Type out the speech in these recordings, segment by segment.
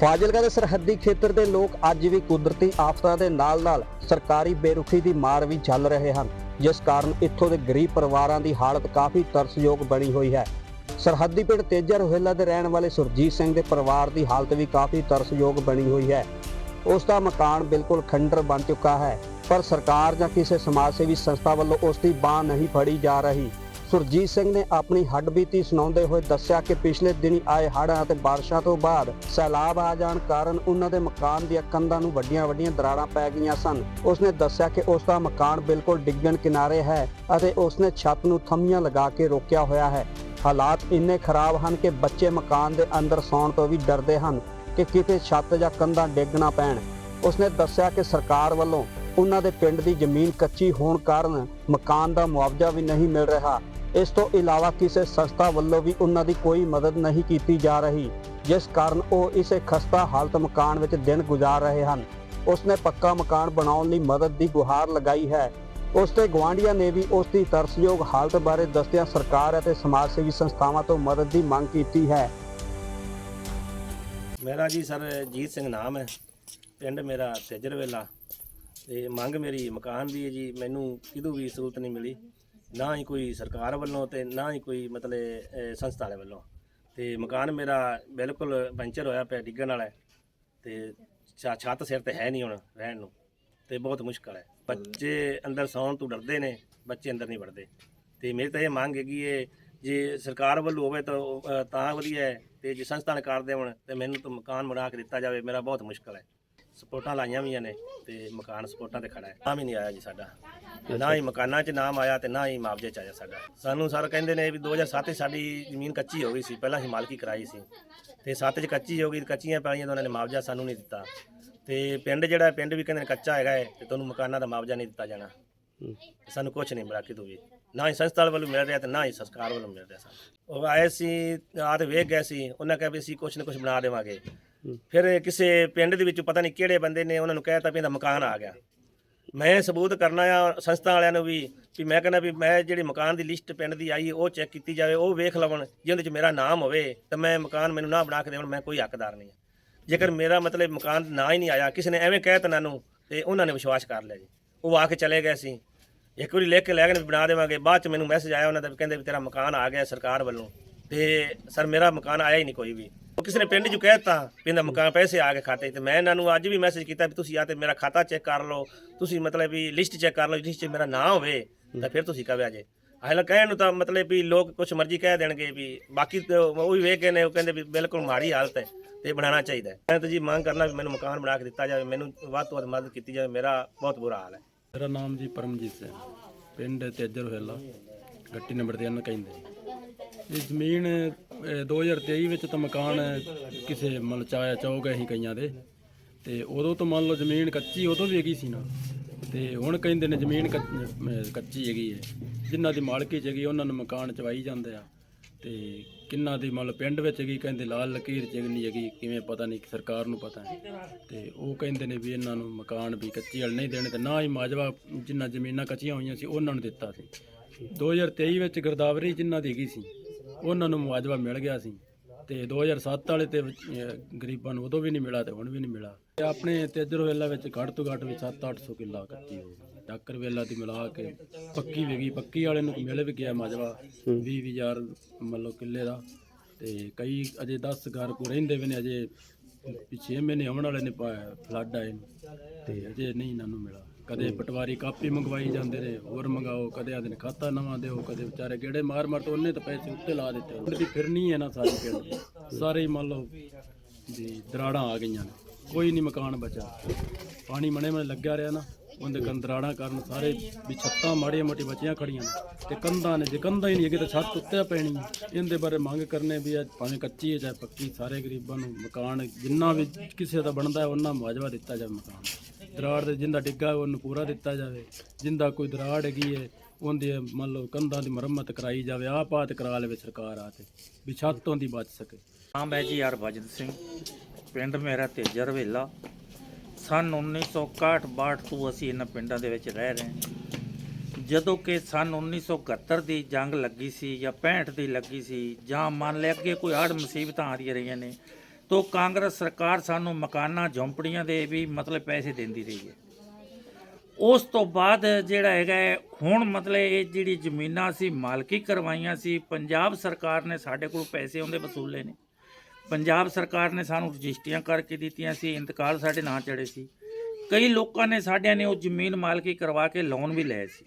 ਫਾਜ਼ਿਲਕਾ ਦੇ ਸਰਹੱਦੀ ਖੇਤਰ ਦੇ ਲੋਕ ਅੱਜ ਵੀ ਕੁਦਰਤੀ ਆਫਤਾਂ ਦੇ ਨਾਲ-ਨਾਲ ਸਰਕਾਰੀ ਬੇਰੁਖੀ ਦੀ ਮਾਰ ਵੀ ਝੱਲ ਰਹੇ ਹਨ, ਜਿਸ ਕਾਰਨ ਇੱਥੋਂ ਦੇ ਗਰੀਬ ਪਰਿਵਾਰਾਂ ਦੀ ਹਾਲਤ ਕਾਫੀ ਤਰਸਯੋਗ ਬਣੀ ਹੋਈ ਹੈ। ਸਰਹੱਦੀ ਪਿੰਡ ਤੇਜਾ ਰੋਹਿਲਾ ਦੇ ਰਹਿਣ ਵਾਲੇ ਸੁਰਜੀਤ ਸਿੰਘ ਦੇ ਪਰਿਵਾਰ ਦੀ ਹਾਲਤ ਵੀ ਕਾਫੀ ਤਰਸਯੋਗ ਬਣੀ ਹੋਈ ਹੈ। ਉਸ ਦਾ ਮਕਾਨ ਬਿਲਕੁਲ ਖੰਡਰ ਬਣ ਚੁੱਕਾ ਹੈ, ਪਰ ਸਰਕਾਰ ਜਾਂ ਕਿਸੇ ਸਮਾਜ ਸੇਵੀ ਸੰਸਥਾ ਵੱਲੋਂ ਉਸ ਦੀ ਬਾਹ ਨਹੀਂ ਫੜੀ ਜਾ ਰਹੀ। ਸੁਰਜੀਤ ਸਿੰਘ ਨੇ ਆਪਣੀ ਹੱਡਬੀਤੀ ਸੁਣਾਉਂਦੇ ਹੋਏ ਦੱਸਿਆ ਕਿ ਪਿਛਲੇ ਦਿਨੀ ਆਏ ਹੜ੍ਹਾਂ ਅਤੇ ਬਾਰਿਸ਼ਾਂ ਤੋਂ ਬਾਅਦ ਸੈਲਾਬ ਆ ਜਾਣ ਕਾਰਨ ਉਹਨਾਂ ਦੇ ਮਕਾਨ ਦੀਆਂ ਕੰਧਾਂ ਨੂੰ ਵੱਡੀਆਂ-ਵੱਡੀਆਂ ਦਰਾਰਾਂ ਪੈ ਗਈਆਂ ਸਨ। ਉਸਨੇ ਦੱਸਿਆ ਕਿ ਉਸ ਦਾ ਮਕਾਨ ਬਿਲਕੁਲ ਡਿੱਗਣ ਕਿਨਾਰੇ ਹੈ ਅਤੇ ਉਸਨੇ ਛੱਤ ਨੂੰ ਥੰਮੀਆਂ ਲਗਾ ਕੇ ਰੋਕਿਆ ਹੋਇਆ ਹੈ। ਹਾਲਾਤ ਇੰਨੇ ਖਰਾਬ ਹਨ ਕਿ ਬੱਚੇ ਮਕਾਨ ਦੇ ਅੰਦਰ ਸੌਣ ਤੋਂ ਵੀ ਡਰਦੇ ਹਨ ਕਿ ਕਿਤੇ ਛੱਤ ਜਾਂ ਕੰਧਾਂ ਡਿੱਗ ਨਾ ਪੈਣ। ਉਸਨੇ ਦੱਸਿਆ ਕਿ ਸਰਕਾਰ ਵੱਲੋਂ ਉਹਨਾਂ ਦੇ ਪਿੰਡ ਦੀ ਜ਼ਮੀਨ ਕੱਚੀ ਹੋਣ ਕਾਰਨ ਮਕਾਨ ਦਾ ਮੁਆਵਜ਼ਾ ਵੀ ਨਹੀਂ ਮਿਲ ਰਿਹਾ। ਇਸ ਤੋਂ ਇਲਾਵਾ ਕਿਸੇ ਸੰਸਥਾ ਵੱਲੋਂ ਵੀ ਉਹਨਾਂ ਦੀ ਕੋਈ ਮਦਦ ਨਹੀਂ ਕੀਤੀ ਜਾ ਰਹੀ, ਜਿਸ ਕਾਰਨ ਉਹ ਇਸੇ ਖਸਤਾ ਹਾਲਤ ਮਕਾਨ ਵਿੱਚ ਦਿਨ ਗੁਜ਼ਾਰ ਰਹੇ ਹਨ। ਉਸਨੇ ਪੱਕਾ ਮਕਾਨ ਬਣਾਉਣ ਲਈ ਮਦਦ ਦੀ ਗੁਹਾਰ ਲਗਾਈ ਹੈ। ਉਸ ਦੇ ਗੁਆਂਢੀਆਂ ਨੇ ਵੀ ਉਸ ਦੀ ਤਰਸਯੋਗ ਹਾਲਤ ਬਾਰੇ ਦੱਸਦਿਆਂ ਸਰਕਾਰ ਅਤੇ ਸਮਾਜ ਸੇਵੀ ਸੰਸਥਾਵਾਂ ਤੋਂ ਮਦਦ ਦੀ ਮੰਗ ਕੀਤੀ ਹੈ। ਮੇਰਾ ਜੀ ਸਰ ਜੀਤ ਸਿੰਘ ਨਾਮ ਹੈ। ਪਿੰਡ ਮੇਰਾ ਤੇਜਰਵੇਲਾ ਤੇ ਮੰਗ ਮੇਰੀ ਮਕਾਨ ਦੀ ਹੈ ਜੀ। ਮੈਨੂੰ ਕਿਦੋਂ ਵੀ ਸਹੂਲਤ ਨਹੀਂ ਮਿਲੀ। ਨਾ ਹੀ ਕੋਈ ਸਰਕਾਰ ਵੱਲੋਂ ਤੇ ਨਾ ਹੀ ਕੋਈ ਮਤਲਬ ਅਹ, ਸੰਸਥਾ ਵਾਲੇ ਵੱਲੋਂ। ਤੇ ਮਕਾਨ ਮੇਰਾ ਬਿਲਕੁਲ ਪੈਂਚਰ ਹੋਇਆ ਪਿਆ ਡਿੱਗਣ ਵਾਲਾ ਹੈ। ਤੇ ਛਾ- ਛੱਤ ਸਿਰ ਤੇ ਹੈ ਨਹੀਂ ਹੁਣ ਰਹਿਣ ਨੂੰ। ਤੇ ਬਹੁਤ ਮੁਸ਼ਕਲ ਹੈ। ਬੱਚੇ ਅੰਦਰ ਸੌਣ ਤੋਂ ਡਰਦੇ ਨੇ ਬੱਚੇ ਅੰਦਰ ਨਹੀਂ ਵੜਦੇ। ਤੇ ਮੇਰੀ ਤਾਂ ਇਹ ਮੰਗ ਹੈਗੀ ਹੈ ਜੇ ਸਰਕਾਰ ਵੱਲੋਂ ਹੋਵੇ ਤਾਂ ਉਹ, ਅਹ, ਤਾਂ ਵਧੀਆ ਹੈ। ਤੇ ਜੇ ਸੰਸਥਾ ਨੇ ਕਰਦੇ ਹੋਣ ਤੇ ਮੈਨੂੰ ਤਾਂ ਮਕਾਨ ਬਣਾ ਕੇ ਦਿੱਤਾ ਜਾਵੇ ਮੇਰਾ ਬਹੁਤ ਮੁਸ਼ਕਲ ਹੈ। ਸਪੋਰਟਾਂ ਲਾਈਆਂ ਵੀਆਂ ਨੇ ਤੇ ਮਕਾਨ ਸਪੋਰਟਾਂ ਤੇ ਖੜਾ ਹੈ। ਨਾਮ ਹੀ ਨਹੀਂ ਆਇਆ ਜੀ ਸਾਡਾ। ਨਾ ਹੀ ਮਕਾਨਾਂ 'ਚ ਨਾਮ ਆਇਆ ਤੇ ਨਾ ਹੀ ਮੁਆਵਜ਼ੇ 'ਚ ਆਇਆ ਸਾਡਾ। ਸਾਨੂੰ ਸਰ ਕਹਿੰਦੇ ਨੇ ਵੀ 2007 'ਚ ਸਾਡੀ ਜ਼ਮੀਨ ਕੱਚੀ ਹੋ ਗਈ ਸੀ। ਪਹਿਲਾਂ ਹੀ ਮਾਲਕੀ ਕਰਾਈ ਸੀ। ਤੇ 7 'ਚ ਕੱਚੀ ਹੋ ਗਈ, ਕੱਚੀਆਂ ਪੈਲੀਆਂ ਤਾਂ ਉਹਨਾਂ ਨੇ ਮੁਆਵਜ਼ਾ ਸਾਨੂੰ ਨਹੀਂ ਦਿੱਤਾ। ਤੇ ਪਿੰਡ ਜਿਹੜਾ ਪਿੰਡ ਵੀ ਕਹਿੰਦੇ ਨੇ ਕੱਚਾ ਹੈਗਾ ਹੈ ਤੇ ਤੁਹਾਨੂੰ ਮਕਾਨਾਂ ਦਾ ਮੁਆਵਜ਼ਾ ਨਹੀਂ ਦਿੱਤਾ ਜਾਣਾ। ਸਾਨੂੰ ਕੁਝ ਨਹੀਂ ਮਿਲਿਆ ਕਿਤੋਂ ਵੀ ਨਾ ਹੀ ਸੰਸਥਾ ਵੱਲੋਂ ਮਿਲ ਰਿਹਾ ਤੇ ਨਾ ਹੀ ਸਰਕਾਰ ਵੱਲੋਂ ਮਿਲ ਰਿਹਾ ਸਾਨੂੰ। ਉਹ ਆਏ ਸੀ ਆ ਤੇ ਵੇਖ ਗਏ ਸੀ। ਉਹਨਾਂ ਕਿਹਾ ਵੀ ਅਸੀਂ ਕੁਝ ਨਾ ਕੁਝ ਬਣਾ ਦੇਵਾਂਗੇ। ਫਿਰ ਕਿਸੇ ਪਿੰਡ ਦੇ ਵਿੱਚੋਂ ਪਤਾ ਨਹੀਂ ਕਿਹੜੇ ਬੰਦੇ ਨੇ ਉਹਨਾਂ ਨੂੰ ਕਹਿਤਾ ਵੀ ਇਹਦਾ ਮਕਾਨ ਆ ਗਿਆ। ਮੈਂ ਸਬੂਤ ਕਰਨਾ ਆ ਸੰਸਥਾ ਵਾਲਿਆਂ ਨੂੰ ਵੀ ਵੀ ਮੈਂ ਕਹਿੰਦਾ ਵੀ ਮੈਂ ਜਿਹੜੀ ਮਕਾਨ ਦੀ ਲਿਸਟ ਪਿੰਡ ਦੀ ਆਈ, ਉਹ ਚੈੱਕ ਕੀਤੀ ਜਾਵੇ, ਉਹ ਵੇਖ ਲਵਣ, ਜੇ ਉਹਦੇ 'ਚ ਮੇਰਾ ਨਾਮ ਹੋਵੇ, ਤਾਂ ਮੈਂ ਮਕਾਨ ਮੈਨੂੰ ਨਾ ਬਣਾ ਕੇ ਦੇਣ ਮੈਂ ਕੋਈ ਹੱਕਦਾਰ ਨਹੀਂ ਹਾਂ ਜੇਕਰ ਮੇਰਾ ਮਤਲਬ ਮਕਾਨ ਨਾ ਹੀ ਨਹੀਂ ਆਇਆ, ਕਿਸੇ ਨੇ ਐਵੇਂ ਕਹਿ ਤਾ ਨੂੰ ਤੇ ਉਹਨਾਂ ਨੇ ਵਿਸ਼ਵਾਸ ਕਰ ਲਿਆ ਜੀ। ਉਹ ਆ ਕੇ ਚਲੇ ਗਏ ਸੀ। ਇੱਕ ਵਾਰੀ ਲਿਖ ਕੇ ਲੈ ਗਏ ਬਣਾ ਦੇਵਾਂਗੇ, ਬਾਅਦ ਚ ਮੈਨੂੰ ਮੈਸੇਜ ਆਇਆ ਉਹਨਾਂ ਦਾ ਵੀ ਕਹਿੰਦੇ ਵੀ ਤੇਰਾ ਮਕਾਨ ਆ ਗਿਆ ਸਰਕਾਰ ਵੱਲੋਂ, ਤੇ ਸਰ ਮੇਰਾ ਮਕਾਨ ਆਇਆ ਹੀ ਨਹੀਂ ਕੋਈ ਵੀ। ਉਹ ਕਿਸੇ ਨੇ ਪਿੰਡ 'ਚ ਕਹਿਤਾ ਵੀ ਇਹਦਾ ਮਕਾਨ ਪੈਸੇ ਆ ਗਏ ਖਾਤੇ ਤੇ ਮੈਂ ਇਹਨਾਂ ਨੂੰ ਅੱਜ ਵੀ ਮੈਸੇਜ ਕੀਤਾ ਵੀ ਤੁਸੀਂ ਆ ਤੇ ਮੇਰਾ ਖਾਤਾ ਚੈੱਕ ਕਰ ਲਓ, ਤੁਸੀਂ ਮਤਲਬ ਵੀ ਲਿਸਟ ਚੈੱਕ ਕਰ ਲਓ ਲਿਸਟ 'ਚ ਮੇਰਾ ਨਾਂ ਹੋਵੇ, ਤਾਂ ਫਿਰ ਤੁਸੀਂ ਕਹਵੇ ਅਜੇ। ਹਾਲੇ ਕਹਿਣ ਨੂੰ ਤਾਂ ਮਤਲਬ ਵੀ ਲੋਕ ਕੁਝ ਮਰਜ਼ੀ ਕਹਿ ਦੇਣਗੇ ਵੀ ਬਾਕੀ ਉਹ ਵੀ ਵੇਖ ਗਏ ਨੇ, ਉਹ ਕਹਿੰਦੇ ਵੀ ਬਿਲਕੁਲ ਮਾੜੀ ਹਾਲਤ ਹੈ ਤੇ ਬਣਾਉਣਾ ਚਾਹੀਦਾ ਹੈ। ਮੈਂ ਤਾਂ ਜੀ ਮੰਗ ਕਰਨਾ ਵੀ ਮੈਨੂੰ ਮਕਾਨ ਬਣਾ ਕੇ ਦਿੱਤਾ ਜਾਵੇ, ਮੈਨੂੰ ਵੱਧ ਤੋਂ ਵੱਧ ਮਦਦ ਕੀਤੀ ਜਾਵੇ, ਮੇਰਾ ਬਹੁਤ ਬੁਰਾ ਹਾਲ ਹੈ। ਮੇਰਾ ਨਾਮ ਜੀ ਪਰਮਜੀਤ ਸਿੰਘ, ਪਿੰਡ ਤੇਜਰ ਹੋਲਾ ਗੱਟੀ ਨੰਬਰ 3 ਕਹਿੰਦੇ। ਇਹ ਜ਼ਮੀਨ ਅਹ, 2023 ਵਿੱਚ ਤਾਂ ਮਕਾਨ ਕਿਸੇ ਮਲਚਾਇਆ ਚੌਕ ਅਸੀਂ ਕਈਆਂ ਦੇ। ਤੇ ਉਦੋਂ ਤਾਂ ਮੰਨ ਲਓ ਜ਼ਮੀਨ ਕੱਚੀ ਉਦੋਂ ਵੀ ਹੈਗੀ ਸੀ ਨਾ। ਤੇ ਹੁਣ ਕਹਿੰਦੇ ਨੇ ਜ਼ਮੀਨ ਕੱਚ- ਕੱਚੀ ਹੈਗੀ ਹੈ। ਜਿਨ੍ਹਾਂ ਦੀ ਮਾਲਕੀ ਚ ਹੈਗੀ ਉਹਨਾਂ ਨੂੰ ਮਕਾਨ ਚਵਾਈ ਜਾਂਦੇ ਆ। ਤੇ ਕਿੰਨਾ ਦੀ ਮੰਨ ਲਓ ਪਿੰਡ ਵਿੱਚ ਹੈਗੀ ਕਹਿੰਦੇ ਲਾਲ ਲਕੀਰ ਚ ਨਹੀਂ ਹੈਗੀ ਕਿਵੇਂ ਪਤਾ ਨਹੀਂ ਸਰਕਾਰ ਨੂੰ ਪਤਾ ਹੈ। ਤੇ ਉਹ ਕਹਿੰਦੇ ਨੇ ਵੀ ਇਹਨਾਂ ਨੂੰ ਮਕਾਨ ਵੀ ਕੱਚੀ ਵਾਲ ਨਹੀਂ ਦੇਣੇ ਤੇ ਨਾ ਹੀ ਮਾਜਵਾ ਜਿੰਨਾ ਜ਼ਮੀਨਾਂ ਕੱਚੀਆਂ ਹੋਈਆਂ ਸੀ ਉਹਨਾਂ ਨੂੰ ਦਿੱਤਾ ਸੀ। 2023 ਵਿੱਚ ਗਿਰਦਾਵਰੀ ਜਿਨ੍ਹਾਂ ਦੀ ਹੈਗੀ ਸੀ ਉਹਨਾਂ ਨੂੰ ਮੁਆਵਜ਼ਾ ਮਿਲ ਗਿਆ ਸੀ ਤੇ 2007 ਵਾਲੇ ਤੇ ਅਹ, ਗਰੀਬਾਂ ਨੂੰ ਉਦੋਂ ਵੀ ਨਹੀਂ ਮਿਲਾ ਤੇ ਹੁਣ ਵੀ ਨਹੀਂ ਮਿਲਾ ਤੇ ਆਪਣੇ ਤੇਜਰ ਵੇਲਾ ਵਿੱਚ ਘੱਟ ਤੋਂ ਘੱਟ ਵੀ 7-800 ਕਿੱਲਾ ਕੱਚੀ ਹੋ ਡਾਕਰ ਵੇਲਾ ਦੀ ਮਿਲਾ ਕੇ ਪੱਕੀ ਵੀ ਗਈ ਪੱਕੀ ਵਾਲੇ ਨੂੰ ਮਿਲ ਵੀ ਗਿਆ ਮਾਜਵਾ 20000 ਮਤਲਬ ਕਿੱਲੇ ਦਾ। ਤੇ ਕਈ ਅਜੇ 10 ਘਰ ਕੋ ਰਹਿੰਦੇ ਵੀ ਨੇ ਅਜੇ ਪਿਛੇ ਮਹੀਨੇ ਆਉਣ ਵਾਲੇ ਨੇ ਫਲੱਡ ਆਏ ਨੂੰ। ਤੇ ਅਜੇ ਨਹੀਂ ਇਹਨਾਂ ਨੂੰ ਮਿਲਾ ਕਦੇ ਪਟਵਾਰੀ ਕਾਪੀ ਮੰਗਵਾਈ ਜਾਂਦੇ ਨੇ ਹੋਰ ਮੰਗਾਓ ਕਦੇ ਆਦੇ ਨੇ ਖਾਤਾ ਨਵਾਂ ਦਿਓ ਕਦੇ ਵਿਚਾਰੇ ਗੇੜੇ ਮਾਰ ਮਾਰ ਤੋਂ ਉਹਨੇ ਤਾਂ ਪੈਸੇ ਉੱਤੇ ਲਾ ਦਿੱਤੇ ਪਿੰਡ ਦੀ ਫਿਰਨੀ ਹੈ ਨਾ ਸਾਰੀ ਪਿੰਡ ਦੀ ਸਾਰੇ ਹੀ ਮੰਨ ਲਓ ਵੀ ਦਰਾੜਾਂ ਆ ਗਈਆਂ ਨੇ ਕੋਈ ਨਹੀਂ ਮਕਾਨ ਬਚਾ ਪਾਣੀ ਮਣੇ ਮਣੇ ਲੱਗਿਆ ਰਿਹਾ ਨਾ ਉਹਦੇ ਕੰਦਰਾੜਾਂ ਕਾਰਨ ਸਾਰੇ ਵੀ ਛੱਤਾਂ ਮਾੜੀਆਂ ਮੋਟੀ ਬਚੀਆਂ ਖੜੀਆਂ ਨੇ। ਤੇ ਕੰਧਾਂ ਨੇ ਜੇ ਕੰਧਾਂ ਹੀ ਨਹੀਂ ਹੈਗੀ ਤਾਂ ਛੱਤ ਉੱਤੇ ਪੈਣੀ ਹੈ ਇਹਦੇ ਬਾਰੇ ਮੰਗ ਕਰਨੇ ਵੀ ਅੱਜ ਭਾਵੇਂ ਕੱਚੀ ਹੈ ਚਾਹੇ ਪੱਕੀ ਸਾਰੇ ਗਰੀਬਾਂ ਨੂੰ ਮਕਾਨ ਜਿੰਨਾ ਵੀ ਕਿਸੇ ਦਾ ਬਣਦਾ ਹੈ ਉਹਨਾਂ ਮੁਆਵਜ਼ਾ ਦਿੱਤਾ ਜਾਵੇ ਮਕਾਨ ਦਰਾੜ ਦੇ ਜਿੰਦਾ ਡਿੱਗਾ ਉਹਨੂੰ ਪੂਰਾ ਦਿੱਤਾ ਜਾਵੇ। ਜਿੰਦਾ ਕੋਈ ਦਰਾੜ ਹੈਗੀ ਹੈ ਉਹਦੀ ਮੰਨ ਲਓ ਕੰਧਾਂ ਦੀ ਮੁਰੰਮਤ ਕਰਾਈ ਜਾਵੇ ਆਹ ਪਾਤ ਕਰਾ ਲਵੇ ਸਰਕਾਰ ਆ ਤੇ ਵੀ ਛੱਤ ਤੋਂ ਦੀ ਬਚ ਸਕੇ। ਹਾਂ ਹੈ ਜੀ ਯਾਰ ਹਰਭਜਨ ਸਿੰਘ, ਪਿੰਡ ਮੇਰਾ ਤੇਜਰ ਵੇਲਾ। ਸਨ 1961-62 ਤੋਂ ਅਸੀਂ ਇਹਨਾਂ ਪਿੰਡਾਂ ਦੇ ਵਿੱਚ ਰਹਿ ਰਹੇ ਹਾਂ। ਜਦੋਂ ਕਿ ਸਨ 1971 ਦੀ ਜੰਗ ਲੱਗੀ ਸੀ ਜਾਂ 65 ਦੀ ਲੱਗੀ ਸੀ, ਜਾਂ ਮੰਨ ਲਿਆ ਕਿ ਕੋਈ ਹੜ੍ਹ ਮੁਸੀਬਤਾਂ ਆ ਰਹੀਆਂ ਰਹੀਆਂ ਨੇ ਤੋਂ ਕਾਂਗਰਸ ਸਰਕਾਰ ਸਾਨੂੰ ਮਕਾਨਾਂ ਝੌਂਪੜੀਆਂ ਦੇ ਵੀ ਮਤਲਬ ਪੈਸੇ ਦਿੰਦੀ ਰਹੀ ਹੈ। ਉਸ ਤੋਂ ਬਾਅਦ ਜਿਹੜਾ ਹੈਗਾ ਹੈ, ਹੁਣ ਮਤਲਬ ਇਹ ਜਿਹੜੀ ਜ਼ਮੀਨਾਂ ਸੀ ਮਾਲਕੀ ਕਰਵਾਈਆਂ ਸੀ ਪੰਜਾਬ ਸਰਕਾਰ ਨੇ ਸਾਡੇ ਕੋਲ ਪੈਸੇ ਉਹਦੇ ਵਸੂਲੇ ਨੇ। ਪੰਜਾਬ ਸਰਕਾਰ ਨੇ ਸਾਨੂੰ ਰਜਿਸਟਰੀਆਂ ਕਰਕੇ ਦਿੱਤੀਆਂ ਸੀ ਇੰਤਕਾਲ ਸਾਡੇ ਨਾਂ ਚੜੇ ਸੀ। ਕਈ ਲੋਕਾਂ ਨੇ ਸਾਡਿਆਂ ਨੇ ਉਹ ਜ਼ਮੀਨ ਮਾਲਕੀ ਕਰਵਾ ਕੇ ਲੋਨ ਵੀ ਲਏ ਸੀ।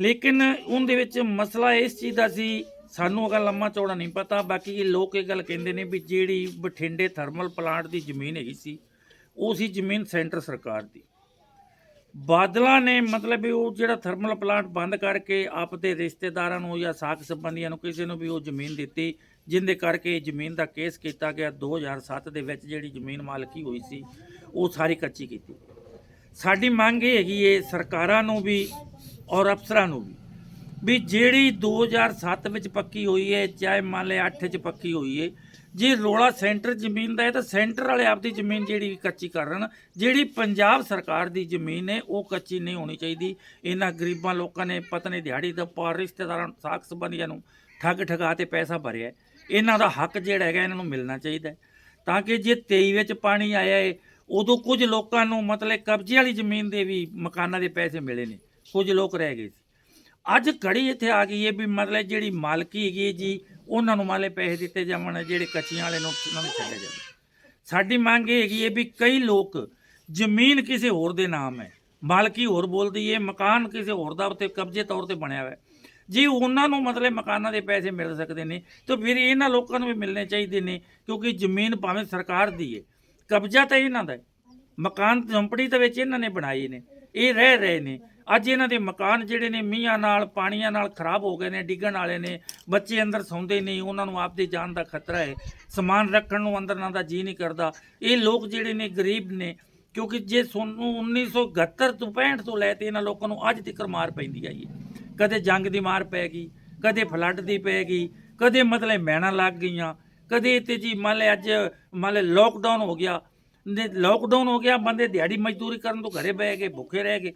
ਲੇਕਿਨ ਉਹਦੇ ਵਿੱਚ ਮਸਲਾ ਇਸ ਚੀਜ਼ ਦਾ ਸੀ ਸਾਨੂੰ ਅਗਰ ਲੰਮਾ ਚੌੜਾ ਨਹੀਂ ਪਤਾ, ਬਾਕੀ ਇਹ ਲੋਕ ਇਹ ਗੱਲ ਕਹਿੰਦੇ ਨੇ ਵੀ ਜਿਹੜੀ ਬਠਿੰਡੇ ਥਰਮਲ ਪਲਾਂਟ ਦੀ ਜ਼ਮੀਨ ਹੈਗੀ ਸੀ, ਉਹ ਸੀ ਜ਼ਮੀਨ ਸੈਂਟਰ ਸਰਕਾਰ ਦੀ। ਬਾਦਲਾਂ ਨੇ ਮਤਲਬ ਵੀ ਉਹ ਜਿਹੜਾ ਥਰਮਲ ਪਲਾਂਟ ਬੰਦ ਕਰਕੇ ਆਪਦੇ ਰਿਸ਼ਤੇਦਾਰਾਂ ਨੂੰ ਜਾਂ ਸਾਕ ਸੰਬੰਧੀਆਂ ਨੂੰ ਕਿਸੇ ਨੂੰ ਵੀ ਉਹ ਜ਼ਮੀਨ ਦਿੱਤੀ, ਜਿੰਦੇ ਕਰਕੇ ਜ਼ਮੀਨ ਦਾ ਕੇਸ ਕੀਤਾ ਗਿਆ 2007 ਦੇ ਵਿੱਚ ਜਿਹੜੀ ਜ਼ਮੀਨ ਮਾਲਕੀ ਹੋਈ ਸੀ, ਉਹ ਸਾਰੀ ਕੱਚੀ ਕੀਤੀ। ਸਾਡੀ ਮੰਗ ਇਹ ਹੈਗੀ ਏ ਸਰਕਾਰਾਂ ਨੂੰ ਵੀ ਔਰ ਅਫਸਰਾਂ ਨੂੰ ਵੀ ਵੀ ਜਿਹੜੀ 2007 ਵਿੱਚ ਪੱਕੀ ਹੋਈ ਹੈ ਚਾਹੇ ਮੰਨ ਲਿਆ 8 ਚ ਪੱਕੀ ਹੋਈ ਹੈ ਜੇ ਰੋਲਾ ਸੈਂਟਰ ਜ਼ਮੀਨ ਦਾ ਹੈ ਤਾਂ ਸੈਂਟਰ ਵਾਲੇ ਆਪਦੀ ਜ਼ਮੀਨ ਜਿਹੜੀ ਕੱਚੀ ਕਰਨ ਜਿਹੜੀ ਪੰਜਾਬ ਸਰਕਾਰ ਦੀ ਜ਼ਮੀਨ ਹੈ ਉਹ ਕੱਚੀ ਨਹੀਂ ਹੋਣੀ ਚਾਹੀਦੀ। ਇਹਨਾਂ ਗਰੀਬਾਂ ਲੋਕਾਂ ਨੇ ਪਤਨੀ ਦਿਹਾੜੀ ਦਾ ਪਾਰ ਰਿਸ਼ਤੇਦਾਰਾਂ, ਸਾਖ ਸੰਬੰਧੀਆਂ ਨੂੰ ਠੱਗ ਠਗਾ ਤੇ ਪੈਸਾ ਭਰਿਆ ਇਹਨਾਂ ਦਾ ਹੱਕ ਜਿਹੜਾ ਹੈਗਾ, ਇਹਨਾਂ ਨੂੰ ਮਿਲਣਾ ਚਾਹੀਦਾ ਤਾਂ ਕਿ ਜੇ 23 ਵਿੱਚ ਪਾਣੀ ਆਇਆ ਹੈ ਉਦੋਂ ਕੁਝ ਲੋਕਾਂ ਨੂੰ ਮਤਲਬ ਕਬਜ਼ੇ ਵਾਲੀ ਜ਼ਮੀਨ ਦੇ ਵੀ ਮਕਾਨਾਂ ਦੇ ਪੈਸੇ ਮਿਲੇ ਨੇ। ਕੁਝ ਲੋਕ ਰਹਿ ਗਏ ਸੀ। ਅੱਜ ਘੜੀ ਇੱਥੇ ਆ ਗਈ ਹੈ ਵੀ ਮਤਲਬ ਜਿਹੜੀ ਮਾਲਕੀ ਹੈਗੀ ਹੈ ਜੀ, ਉਹਨਾਂ ਨੂੰ ਮਾਲੇ ਪੈਸੇ ਦਿੱਤੇ ਜਾਵਣ, ਜਿਹੜੇ ਕੱਚੀਆਂ ਵਾਲੇ ਨੂੰ ਉਹਨਾਂ ਨੂੰ ਛੱਡਿਆ ਜਾਵੇ ਸਾਡੀ ਮੰਗ ਇਹ ਹੈਗੀ ਹੈ ਵੀ ਕਈ ਲੋਕ ਜ਼ਮੀਨ ਕਿਸੇ ਹੋਰ ਦੇ ਨਾਮ ਹੈ, ਮਾਲਕੀ ਹੋਰ ਬੋਲਦੀ ਹੈ ਮਕਾਨ ਕਿਸੇ ਹੋਰ ਦਾ ਉੱਤੇ ਕਬਜ਼ੇ ਤੌਰ ਤੇ ਬਣਿਆ ਹੋਇਆ। ਜੇ ਉਹਨਾਂ ਨੂੰ ਮਤਲਬ ਮਕਾਨਾਂ ਦੇ ਪੈਸੇ ਮਿਲ ਸਕਦੇ ਨੇ, ਤਾਂ ਫਿਰ ਇਹਨਾਂ ਲੋਕਾਂ ਨੂੰ ਵੀ ਮਿਲਣੇ ਚਾਹੀਦੇ ਨੇ, ਕਿਉਂਕਿ ਜ਼ਮੀਨ ਭਾਵੇਂ ਸਰਕਾਰ ਦੀ ਹੈ ਕਬਜ਼ਾ ਤਾਂ ਇਹਨਾਂ ਦਾ ਮਕਾਨ ਝੰਪੜੀ ਦੇ ਵਿੱਚ ਇਹਨਾਂ ਨੇ ਬਣਾਈ ਨੇ, ਇਹ ਰਹਿ ਰਹੇ ਨੇ। ਅੱਜ ਇਹਨਾਂ ਦੇ ਮਕਾਨ ਜਿਹੜੇ ਨੇ ਮੀਂਹਾਂ ਨਾਲ, ਪਾਣੀਆਂ ਨਾਲ ਖਰਾਬ ਹੋ ਗਏ ਨੇ, ਡਿੱਗਣ ਵਾਲੇ ਨੇ, ਬੱਚੇ ਅੰਦਰ ਸੌਂਦੇ ਨਹੀਂ, ਉਹਨਾਂ ਨੂੰ ਆਪਦੀ ਜਾਨ ਦਾ ਖਤਰਾ ਹੈ। ਸਮਾਨ ਰੱਖਣ ਨੂੰ ਅੰਦਰ ਨਾ ਦਾ ਜੀ ਨਹੀਂ ਕਰਦਾ। ਇਹ ਲੋਕ ਜਿਹੜੇ ਨੇ ਗਰੀਬ ਨੇ, ਕਿਉਂਕਿ ਜੇ ਸਾਨੂੰ 1971 ਤੋਂ 65 ਤੋਂ ਲੈ ਤੇ ਇਹਨਾਂ ਲੋਕਾਂ ਨੂੰ ਅੱਜ ਤੱਕ ਮਾਰ ਪੈਂਦੀ ਆਈ ਹੈ ਕਦੇ ਜੰਗ ਦੀ ਮਾਰ ਪੈ ਗਈ, ਕਦੇ ਫਲੱਡ ਦੀ ਪੈ ਗਈ, ਕਦੇ ਮਤਲਬ ਮੈਣਾ ਲੱਗ ਗਈਆਂ, ਕਦੇ ਤੇ ਜੀ ਮੰਨ ਲੈ ਅੱਜ, ਮੰਨ ਲੈ ਲੋਕਡਾਊਨ ਹੋ ਗਿਆ। ਨੇ ਲੋਕਡਾਊਨ ਹੋ ਗਿਆ, ਬੰਦੇ ਦਿਹਾੜੀ ਮਜ਼ਦੂਰੀ ਕਰਨ ਤੋਂ ਘਰੇ ਬਹਿ ਗਏ, ਭੁੱਖੇ ਰਹਿ ਗਏ।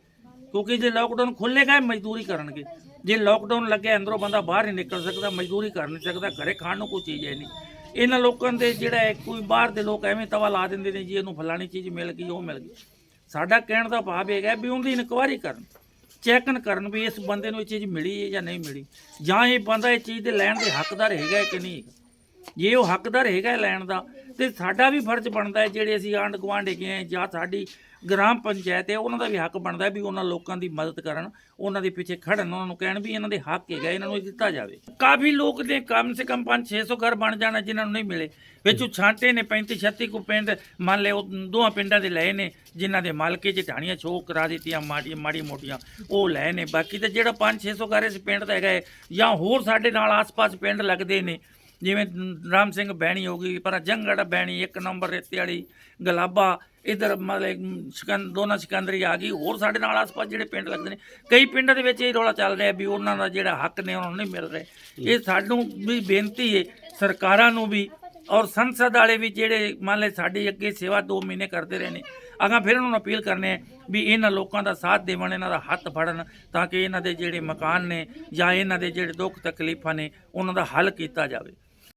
ਕਿਉਂਕਿ ਜੇ ਲੋਕਡਾਊਨ ਖੁੱਲੇਗਾ ਮਜ਼ਦੂਰੀ ਕਰਨਗੇ। ਜੇ ਲੋਕਡਾਊਨ ਲੱਗਿਆ, ਅੰਦਰੋਂ ਬੰਦਾ ਬਾਹਰ ਨਹੀਂ ਨਿਕਲ ਸਕਦਾ, ਮਜ਼ਦੂਰੀ ਕਰ ਨਹੀਂ ਸਕਦਾ, ਘਰੇ ਖਾਣ ਨੂੰ ਕੋਈ ਚੀਜ਼ ਹੈ ਨਹੀਂ ਇਹਨਾਂ ਲੋਕਾਂ ਦੇ ਜਿਹੜਾ ਹੈ, ਕੋਈ ਬਾਹਰ ਦੇ ਲੋਕ ਐਵੇਂ ਤਵਾ ਲਾ ਦਿੰਦੇ ਨੇ ਜੀ, ਇਹਨੂੰ ਫਲਾਣੀ ਚੀਜ਼ ਮਿਲ ਗਈ, ਉਹ ਮਿਲ ਗਈ। ਸਾਡਾ ਕਹਿਣ ਦਾ ਭਾਵ ਹੈਗਾ ਵੀ ਉਹਦੀ ਇਨਕੁਆਇਰੀ ਕਰਨ ਚੈੱਕਨ ਕਰਨ ਵੀ ਇਸ ਬੰਦੇ ਨੂੰ ਇਹ ਚੀਜ਼ ਮਿਲੀ ਹੈ ਜਾਂ ਨਹੀਂ ਮਿਲੀ। ਜਾਂ ਇਹ ਬੰਦਾ ਇਹ ਚੀਜ਼ ਦੇ ਲੈਣ ਦੇ ਹੱਕਦਾਰ ਹੈਗਾ ਕਿ ਨਹੀਂ ਹੈਗਾ? ਜੇ ਉਹ ਹੱਕਦਾਰ ਹੈਗਾ ਲੈਣ ਦਾ, ਤੇ ਸਾਡਾ ਵੀ ਫਰਜ਼ ਬਣਦਾ ਹੈ, ਜਿਹੜੇ ਅਸੀਂ ਆਂਢ ਗੁਆਂਢ ਹੈਗੇ ਹਾਂ ਜਾਂ ਸਾਡੀ ਗ੍ਰਾਮ ਪੰਚਾਇਤ ਹੈ ਉਹਨਾਂ ਦਾ ਵੀ ਹੱਕ ਬਣਦਾ ਵੀ ਉਹਨਾਂ ਲੋਕਾਂ ਦੀ ਮਦਦ ਕਰਨ ਉਹਨਾਂ ਦੇ ਪਿੱਛੇ ਖੜਨ ਉਹਨਾਂ ਨੂੰ ਕਹਿਣ ਵੀ ਇਹਨਾਂ ਦੇ ਹੱਕ ਹੈਗਾ ਇਹਨਾਂ ਨੂੰ ਇਹ ਦਿੱਤਾ ਜਾਵੇ। ਕਾਫੀ ਲੋਕ ਨੇ ਕਮ ਸੇ ਕਮ 5-600 ਘਰ ਬਣ ਜਾਣਾ ਜਿਨ੍ਹਾਂ ਨੂੰ ਨਹੀਂ ਮਿਲੇ। ਵਿੱਚੋਂ ਛਾਂਟੇ ਨੇ 35-36 ਕੋ ਪਿੰਡ ਮੰਨ ਲਏ ਉਹ ਦੋਹਾਂ ਪਿੰਡਾਂ ਦੇ ਲਏ ਨੇ ਜਿਨ੍ਹਾਂ ਦੇ ਮਾਲਕੇ ਚ ਢਾਣੀਆਂ ਛੋ ਕਰਾ ਦਿੱਤੀਆਂ ਮਾੜੀ ਮਾੜੀ ਮੋਟੀਆਂ ਉਹ ਲਏ ਨੇ। ਬਾਕੀ ਤੇ ਜਿਹੜਾ 5-600 ਘਰ ਇਸ ਪਿੰਡ ਦਾ ਹੈਗਾ ਹੈ, ਜਾਂ ਹੋਰ ਸਾਡੇ ਨਾਲ ਆਸ-ਪਾਸ ਪਿੰਡ ਲੱਗਦੇ ਨੇ ਜਿਵੇਂ ਰਾਮ ਸਿੰਘ ਬਹਿਣੀ ਹੋ ਗਈ, ਪਰ ਜੰਗੜ ਬੈਣੀ ਇੱਕ ਨੰਬਰ ਰੇਤੇ ਵਾਲੀ, ਗਲਾਬਾ, ਇਧਰ ਮਤਲਬ ਸ਼ਕਨ ਦੋਨਾਂ ਸਿਕੰਦਰੀ ਆ ਗਈ, ਹੋਰ ਸਾਡੇ ਨਾਲ ਆਸ-ਪਾਸ ਜਿਹੜੇ ਪਿੰਡ ਲੱਗਦੇ ਨੇ, ਕਈ ਪਿੰਡਾਂ ਦੇ ਵਿੱਚ ਇਹ ਰੌਲਾ ਚੱਲ ਰਿਹਾ ਵੀ ਉਹਨਾਂ ਦਾ ਜਿਹੜਾ ਹੱਕ ਨੇ, ਉਹਨਾਂ ਨੂੰ ਨਹੀਂ ਮਿਲ ਰਿਹਾ। ਇਹ ਸਾਨੂੰ ਵੀ ਬੇਨਤੀ ਹੈ, ਸਰਕਾਰਾਂ ਨੂੰ ਵੀ ਔਰ ਸੰਸਦ ਵਾਲੇ ਵੀ ਜਿਹੜੇ ਮੰਨ ਲੈ ਸਾਡੀ ਅੱਗੇ ਸੇਵਾ 2 ਮਹੀਨੇ ਕਰਦੇ ਰਹੇ ਨੇ ਅਗਾ ਫਿਰ ਉਹਨਾਂ ਨੂੰ ਅਪੀਲ ਕਰਨੇ ਵੀ ਇਹਨਾਂ ਲੋਕਾਂ ਦਾ ਸਾਥ ਦੇਵਣ, ਇਹਨਾਂ ਦਾ ਹੱਥ ਫੜਨ, ਤਾਂ ਕਿ ਇਹਨਾਂ ਦੇ ਜਿਹੜੇ ਮਕਾਨ ਨੇ ਜਾਂ ਇਹਨਾਂ ਦੇ ਜਿਹੜੇ ਦੁੱਖ ਤਕਲੀਫਾਂ ਨੇ, ਉਹਨਾਂ ਦਾ ਹੱਲ ਕੀਤਾ ਜਾਵੇ।